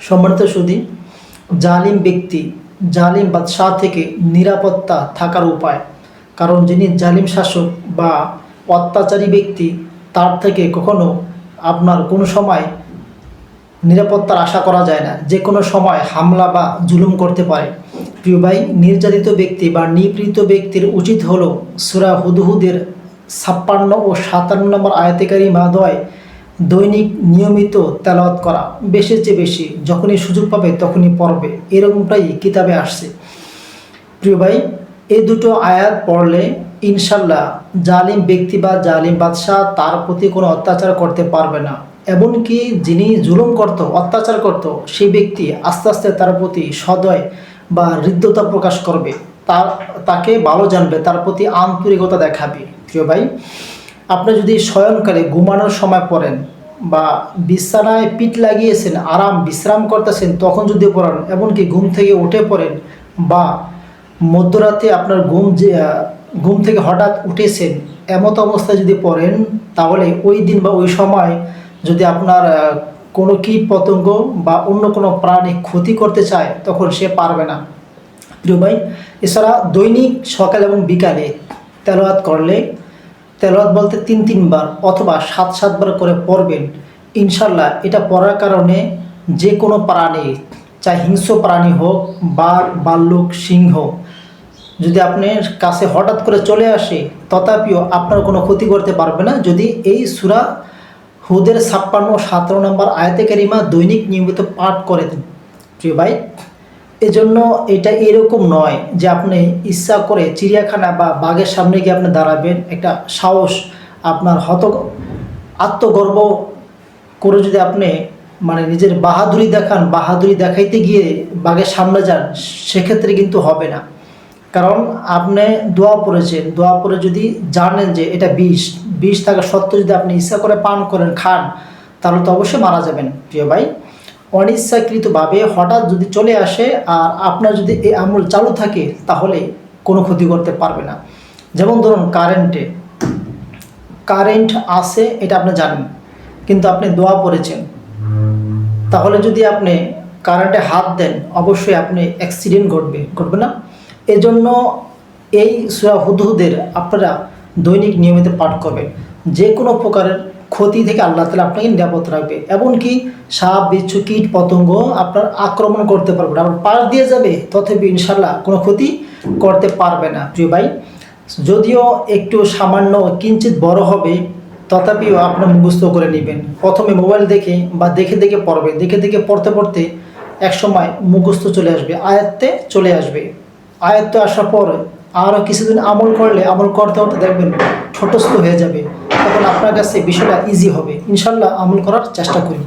সম্মানিত সুদী জালিম ব্যক্তি, জালিম বাদশাহ থেকে নিরাপত্তা থাকার উপায়। কারণ যিনি জালিম শাসক বা অত্যাচারী ব্যক্তি, তার থেকে কখনো আপনার কোনো সময় নিরাপত্তার আশা করা যায় না। যে কোনো সময় হামলা বা জুলুম করতে পারে। প্রিয় ভাই, নির্যাতিত ব্যক্তি বা নিপীড়িত ব্যক্তির উচিত হলো সুরা হুদহুদের ছাপ্পান্ন ও সাতান্ন নম্বর আয়তিকারী মাদয় দৈনিক নিয়মিত তেলাওয়াত করা বেশি চেয়ে বেশি, যখনই সুযোগ পাবে তখনই পড়বে। এরকমটাই কিতাবে আসছে। প্রিয় ভাই, এই দুটো আয়াত পড়লে ইনশাল্লাহ জালিম ব্যক্তি বা জালিম বাদশাহ তার প্রতি কোনো অত্যাচার করতে পারবে না। এমনকি যিনি জুলুম করত, অত্যাচার করত, সেই ব্যক্তি আস্তে আস্তে তার প্রতি সদয় বা হৃদ্যতা প্রকাশ করবে। তার তাকে ভালো জানবে, তার প্রতি আন্তরিকতা দেখাবে। প্রিয় ভাই আপনি যদি শয়নকালে ঘুমানোর সময় পড়েন বা বিছানায় পিঠ লাগিয়েছেন, আরাম, বিশ্রাম করতেছেন, তখন যদি পড়েন, এমনকি ঘুম থেকে উঠে পড়েন বা মধ্যরাতে আপনার ঘুম যে ঘুম থেকে হঠাৎ উঠেছেন, এমত অবস্থায় যদি পড়েন, তাহলে ওই দিন বা ওই সময় যদি আপনার কোনো কীট পতঙ্গ বা অন্য কোনো প্রাণী ক্ষতি করতে চায়, তখন সে পারবে না। প্রিয় ভাই, এছাড়া দৈনিক সকাল এবং বিকালে তেলাওয়াত করলে তেলাওয়াত বলতে তিন, তিনবার অথবা সাত, সাতবার করে পড়বেন। ইনশাল্লাহ এটা পড়ার কারণে যে কোনো প্রাণী, চাই হিংস্র প্রাণী হোক, বাঘ ভাল্লুক সিংহ, যদি আপনার কাছে হঠাৎ করে চলে আসে, তথাপিও আপনার কোনো ক্ষতি করতে পারবে না। যদি এই সুরা হুদের ছাপ্পান্ন, সতেরো নম্বর আয়তে কারিমা দৈনিক নিয়মিত পাঠ করে দেন প্রিয় ভাই এজন্য এটা এরকম নয় যে আপনি ইচ্ছা করে চিড়িয়াখানা বা বাঘের সামনে গিয়ে আপনি দাঁড়াবেন, একটা সাহস আপনার হত আত্মগর্ব করে যদি আপনি মানে নিজের বাহাদুরি দেখান, বাহাদুরি দেখাইতে গিয়ে বাঘের সামনে যান, সেক্ষেত্রে কিন্তু হবে না। কারণ আপনি দোয়া পড়েছেন, দোয়া পড়ে যদি জানেন যে এটা বিষ বিষ থাকা সত্ত্বেও যদি আপনি ইচ্ছা করে পান করেন, খান, তাহলে তো অবশ্যই মারা যাবেন, প্রিয় ভাই। অনিচ্ছাকৃতভাবে হঠাৎ যদি চলে আসে আর আপনার যদি এই আমল চালু থাকে, তাহলে কোনো ক্ষতি করতে পারবে না। যেমন ধরুন কারেন্টে কারেন্ট আছে, এটা আপনি জানেন, কিন্তু আপনি দোয়া পড়েছেন। তাহলে যদি আপনি কারেন্টে হাত দেন, অবশ্যই আপনি অ্যাক্সিডেন্ট ঘটবে ঘটবে না। এজন্য এই সুরা হুদহুদের আপনারা দৈনিক নিয়মিত পাঠ করবেন। যে কোনো প্রকারের ক্ষতি থেকে আল্লাহ তালা আপনাকে নিরাপদ রাখবে। এমনকি সাপ, বিচ্ছু, কীট, পতঙ্গ আপনার আক্রমণ করতে পারবে না। আপনার পাশ দিয়ে যাবে, তথাপি ইনশাল্লাহ কোনো ক্ষতি করতে পারবে না। প্রিয় ভাই, যদিও একটু সামান্য কিঞ্চিত বড় হবে, তথাপিও আপনার মুখস্থ করে নেবেন। প্রথমে মোবাইল দেখে বা দেখে দেখে পড়বে দেখে দেখে পড়তে পড়তে একসময় মুখস্থ চলে আসবে, আয়ত্তে চলে আসবে। আয়ত্তে আসার পর আরও কিছুদিন আমল করলে, আমল করতে করতে দেখবেন ঠোঁটস্থ হয়ে যাবে। তখন আপনার কাছে বিষয়টা ইজি হবে। ইনশাল্লাহ আমল করার চেষ্টা করি।